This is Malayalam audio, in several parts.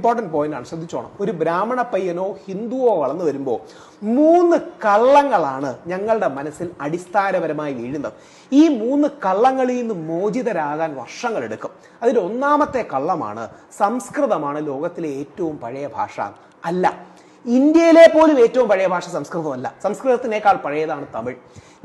ഇമ്പോർട്ടന്റ് പോയിന്റാണ് ശ്രദ്ധിച്ചോണം. ഒരു ബ്രാഹ്മണ പയ്യനോ ഹിന്ദുവോ വളർന്നു വരുമ്പോൾ മൂന്ന് കള്ളങ്ങളാണ് ഞങ്ങളുടെ മനസ്സിൽ അടിസ്ഥാനപരമായി വീഴുന്നത്. ഈ മൂന്ന് കള്ളങ്ങളിൽ നിന്ന് മോചിതരാകാൻ വർഷങ്ങളെടുക്കും അതിൽ ഒന്നാമത്തെ കള്ളമാണ് സംസ്കൃതമാണ് ലോകത്തിലെ ഏറ്റവും പഴയ ഭാഷ. അല്ല ഇന്ത്യയിലെ പോലും ഏറ്റവും പഴയ ഭാഷ സംസ്കൃതമല്ല. സംസ്കൃതത്തിനേക്കാൾ പഴയതാണ് തമിഴ്.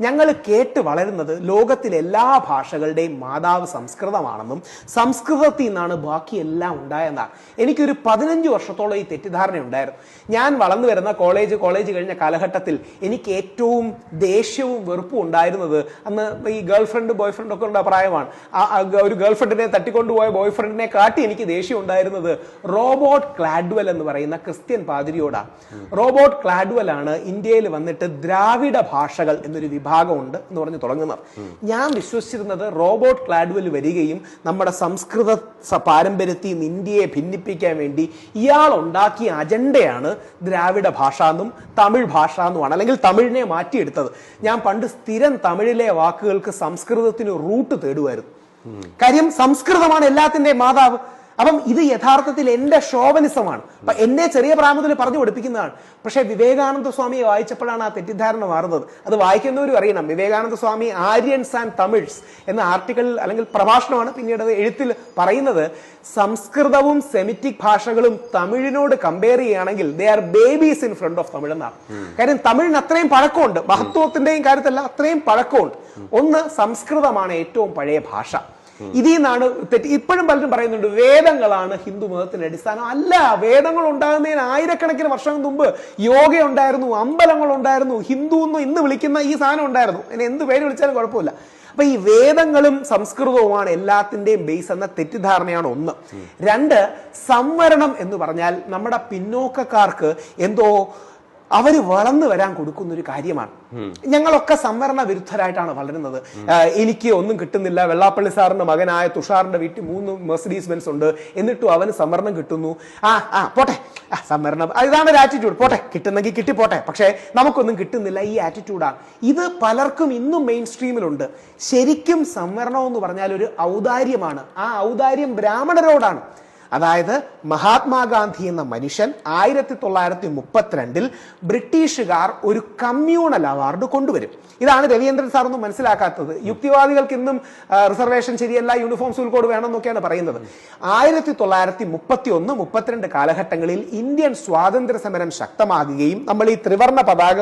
ഞങ്ങൾ കേട്ട് വളരുന്നത് ലോകത്തിലെ എല്ലാ ഭാഷകളുടെയും മാതാവ് സംസ്കൃതമാണെന്നും സംസ്കൃതത്തിൽ നിന്നാണ് ബാക്കി എല്ലാം ഉണ്ടായെന്നാണ്. എനിക്കൊരു പതിനഞ്ച് വർഷത്തോളം ഈ തെറ്റിദ്ധാരണ ഉണ്ടായിരുന്നു. ഞാൻ വളർന്നു വരുന്ന കോളേജ് കോളേജ് കഴിഞ്ഞ കാലഘട്ടത്തിൽ എനിക്ക് ഏറ്റവും ദേഷ്യവും വെറുപ്പും ഉണ്ടായിരുന്നത് അന്ന് ഈ ഗേൾ ഫ്രണ്ട് ബോയ് ഫ്രണ്ട് ഒക്കെ ഉള്ള പ്രായമാണ്. ഒരു ഗേൾ ഫ്രണ്ടിനെ തട്ടിക്കൊണ്ടുപോയ ബോയ് ഫ്രണ്ടിനെ കാട്ടി എനിക്ക് ദേഷ്യം ഉണ്ടായിരുന്നത് റോബോട്ട് ക്ലാഡ്വൽ എന്ന് പറയുന്ന ക്രിസ്ത്യൻ പാതിരിയോടാണ് റോബോട്ട് ക്ലാഡ്വൽ ആണ് ഇന്ത്യയിൽ വന്നിട്ട് ദ്രാവിഡ ഭാഷകൾ എന്നൊരു വിഭാഗമുണ്ട് എന്ന് പറഞ്ഞ് തുടങ്ങുന്നത്. ഞാൻ വിശ്വസിച്ചിരുന്നത് റോബോട്ട് ക്ലാഡ്വൽ വരികയും നമ്മുടെ സംസ്കൃത പാരമ്പര്യത്തിൽ നിന്ന് ഇന്ത്യയെ ഭിന്നിപ്പിക്കാൻ വേണ്ടി ഇയാൾ ഉണ്ടാക്കിയ അജണ്ടയാണ് ദ്രാവിഡ ഭാഷ എന്നും തമിഴ് ഭാഷ എന്നുമാണ് അല്ലെങ്കിൽ തമിഴിനെ മാറ്റിയെടുത്തത്. ഞാൻ പണ്ട് സ്ഥിരം തമിഴിലെ വാക്കുകൾക്ക് സംസ്കൃതത്തിന് റൂട്ട് തേടുമായിരുന്നു. കാര്യം സംസ്കൃതമാണ് എല്ലാത്തിന്റെയും മാതാവ്. അപ്പം ഇത് യഥാർത്ഥത്തിൽ എന്റെ ശോഭനിസമാണ് അപ്പൊ എന്നെ ചെറിയ പ്രായത്തിൽ പറഞ്ഞു പഠിപ്പിക്കുന്നതാണ്. പക്ഷെ വിവേകാനന്ദ സ്വാമിയെ വായിച്ചപ്പോഴാണ് ആ തെറ്റിദ്ധാരണ മാറുന്നത്. അത് വായിക്കുന്നവരും അറിയണം. Vivekananda Swami Aryans and Tamils എന്ന ആർട്ടിക്കിൾ അല്ലെങ്കിൽ പ്രഭാഷണമാണ് പിന്നീട് എഴുത്തിൽ പറയുന്നത്. സംസ്കൃതവും സെമിറ്റിക് ഭാഷകളും തമിഴിനോട് കമ്പയർ ചെയ്യുകയാണെങ്കിൽ they are babies in front of Tamil എന്നാണ്. കാര്യം തമിഴിന് അത്രയും പഴക്കമുണ്ട്. മഹത്വത്തിന്റെയും കാര്യത്തിലല്ല അത്രയും പഴക്കമുണ്ട്. ഒന്ന് സംസ്കൃതമാണ് ഏറ്റവും പഴയ ഭാഷ. ഇതിൽ നിന്നാണ് തെറ്റ്. ഇപ്പോഴും പലരും പറയുന്നുണ്ട് വേദങ്ങളാണ് ഹിന്ദു മതത്തിന്റെ അടിസ്ഥാനം. അല്ല വേദങ്ങൾ ഉണ്ടാകുന്നതിന് ആയിരക്കണക്കിന് വർഷം മുമ്പ് യോഗ ഉണ്ടായിരുന്നു അമ്പലങ്ങൾ ഉണ്ടായിരുന്നു ഹിന്ദു എന്ന് ഇന്ന് വിളിക്കുന്ന ഈ സാധനം ഉണ്ടായിരുന്നു. അതിന് എന്ത് പേര് വിളിച്ചാലും കുഴപ്പമില്ല. അപ്പൊ ഈ വേദങ്ങളും സംസ്കൃതവുമാണ് എല്ലാത്തിന്റെയും ബേസ് എന്ന തെറ്റിദ്ധാരണയാണ് ഒന്ന്. രണ്ട് സംവരണം എന്ന് പറഞ്ഞാൽ നമ്മുടെ പിന്നോക്കക്കാർക്ക് എന്തോ അവർ വളർന്നു വരാൻ കൊടുക്കുന്ന ഒരു കാര്യമാണ് ഞങ്ങളൊക്കെ സംവരണ വിരുദ്ധരായിട്ടാണ് വളരുന്നത്. എനിക്ക് ഒന്നും കിട്ടുന്നില്ല. വെള്ളാപ്പള്ളി സാറിന്റെ മകനായ തുഷാറിന്റെ വീട്ടിൽ മൂന്ന് മെർസിഡീസ് ബെൻസ് ഉണ്ട്. എന്നിട്ടും അവന് സംവരണം കിട്ടുന്നു. ആ ആ പോട്ടെ. ആ, സംവരണം. ഇതാണ് ഒരു ആറ്റിറ്റ്യൂഡ് പോട്ടെ. കിട്ടുന്നെങ്കിൽ കിട്ടി പോട്ടെ. പക്ഷേ നമുക്കൊന്നും കിട്ടുന്നില്ല. ഈ ആറ്റിറ്റ്യൂഡാണ് ഇത് പലർക്കും ഇന്നും മെയിൻ സ്ട്രീമിലുണ്ട് ശരിക്കും സംവരണം എന്ന് പറഞ്ഞാൽ ഒരു ഔദാര്യമാണ്. ആ ഔദാര്യം ബ്രാഹ്മണരോടാണ്. അതായത് മഹാത്മാഗാന്ധി എന്ന മനുഷ്യൻ ആയിരത്തി തൊള്ളായിരത്തി മുപ്പത്തിരണ്ടിൽ ബ്രിട്ടീഷുകാർ ഒരു കമ്മ്യൂണൽ അവാർഡ് കൊണ്ടുവരും. ഇതാണ് രവീന്ദ്രൻ സാർ ഒന്നും മനസ്സിലാക്കാത്തത്. യുക്തിവാദികൾക്ക് ഇന്നും റിസർവേഷൻ ശരിയല്ല യൂണിഫോം സ്കൂൾ കോഡ് വേണം എന്നൊക്കെയാണ് പറയുന്നത്. ആയിരത്തി തൊള്ളായിരത്തി മുപ്പത്തി ഒന്ന് മുപ്പത്തിരണ്ട് കാലഘട്ടങ്ങളിൽ ഇന്ത്യൻ സ്വാതന്ത്ര്യ സമരം ശക്തമാകുകയും നമ്മൾ ഈ ത്രിവർണ പതാക